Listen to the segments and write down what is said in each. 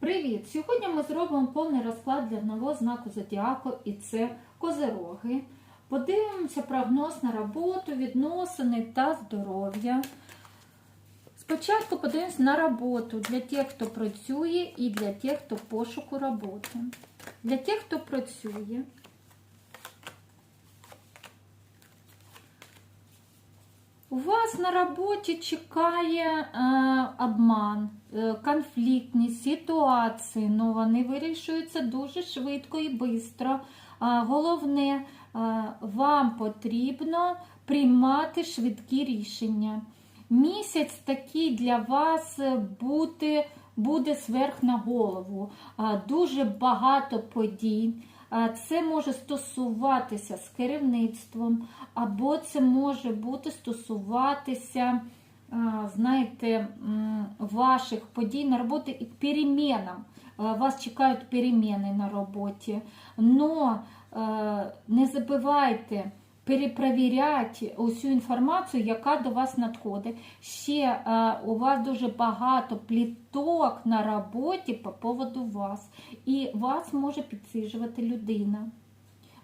Привіт! Сьогодні ми зробимо повний розклад для одного знаку зодіаку, і це козероги. Подивимося прогноз на роботу, відносини та здоров'я. Спочатку подивимося на роботу для тих, хто працює, і для тих, хто пошуку роботи. Для тих, хто працює. У вас на роботі чекає е, обман, е, конфліктні ситуації, але вони вирішуються дуже швидко і швидко. Головне, е, вам потрібно приймати швидкі рішення. Місяць такий для вас буде, буде сверх на голову. Е, Дуже багато подій. Це може стосуватися з керівництвом, або це може бути стосуватися, знаєте, ваших подій на роботі і перемінам. Вас чекають переміни на роботі. Но не забувайте перепровіряти усю інформацію, яка до вас надходить. Ще е, у вас дуже багато пліток на роботі по поводу вас. І вас може підсиджувати людина.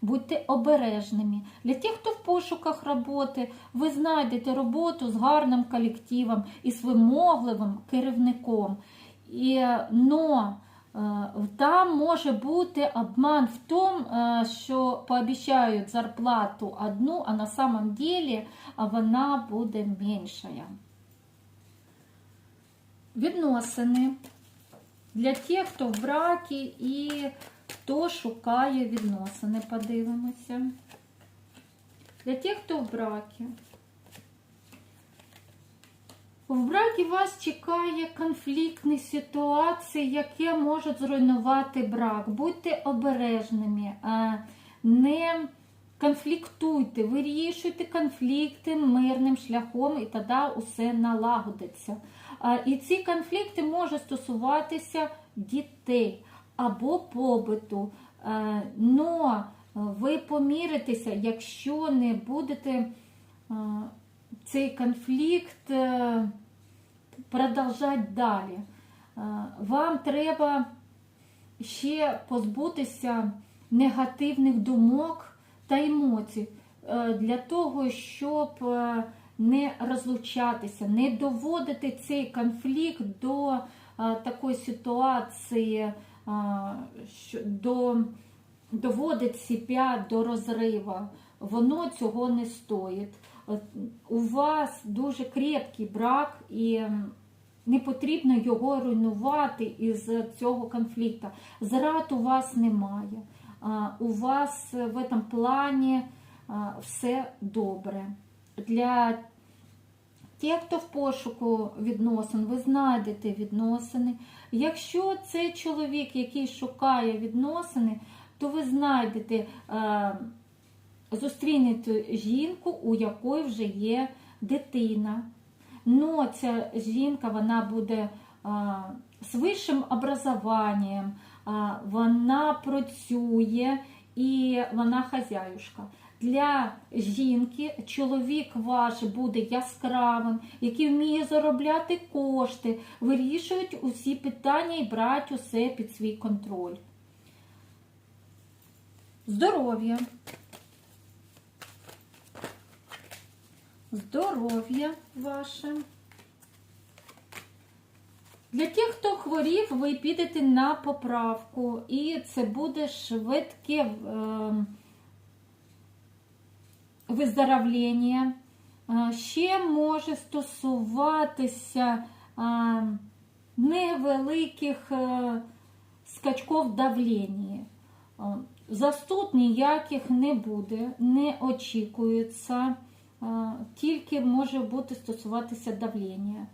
Будьте обережними. Для тих, хто в пошуках роботи, ви знайдете роботу з гарним колективом і з вимогливим керівником. І, там може бути обман в тому, е, що пообіцяють зарплату одну, а на самом деле вона буде меншая. Відносини для тих, хто в бракі і хто шукає відносини, подивимося. Для тих, хто в бракі. В бракі вас чекає конфліктні ситуації, які можуть зруйнувати брак. Будьте обережними, не конфліктуйте, вирішуйте конфлікти мирним шляхом, і тоді усе налагодиться. І ці конфлікти можуть стосуватися дітей або побиту. Но ви поміритеся, якщо не будете цей конфлікт е, продовжати далі. Е, Вам треба ще позбутися негативних думок та емоцій е, для того, щоб не розлучатися, не доводити цей конфлікт до такої ситуації, до доводить себе до розриву. Воно цього не стоїть. У вас дуже крепкий брак і не потрібно його руйнувати із цього конфлікту. Зрад у вас немає. У вас в цьому плані все добре. Для тих, хто в пошуку відносин, ви знайдете відносини. Якщо це чоловік, який шукає відносини, то ви знайдете, зустрінете жінку, у якої вже є дитина. Но ця жінка вона буде е, з вищим образованням, е, вона працює і вона хазяюшка. Для жінки чоловік ваш буде яскравим, який вміє заробляти кошти, вирішують усі питання і брати усе під свій контроль. Здоров'я. Здоров'я ваше. Для тих, хто хворів, ви підете на поправку, і це буде швидке е, виздоровлення. Е, Ще може стосуватися е, невеликих е, скачків давлення. Застуд ніяких не буде, не очікується, тільки може бути стосуватися давлення.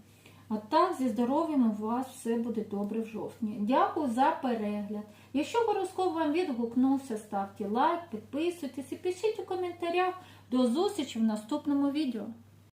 А так, зі здоров'ям у вас все буде добре в жовтні. Дякую за перегляд. Якщо гороскоп вам відгукнувся, ставте лайк, підписуйтесь і пишіть у коментарях. До зустрічі в наступному відео.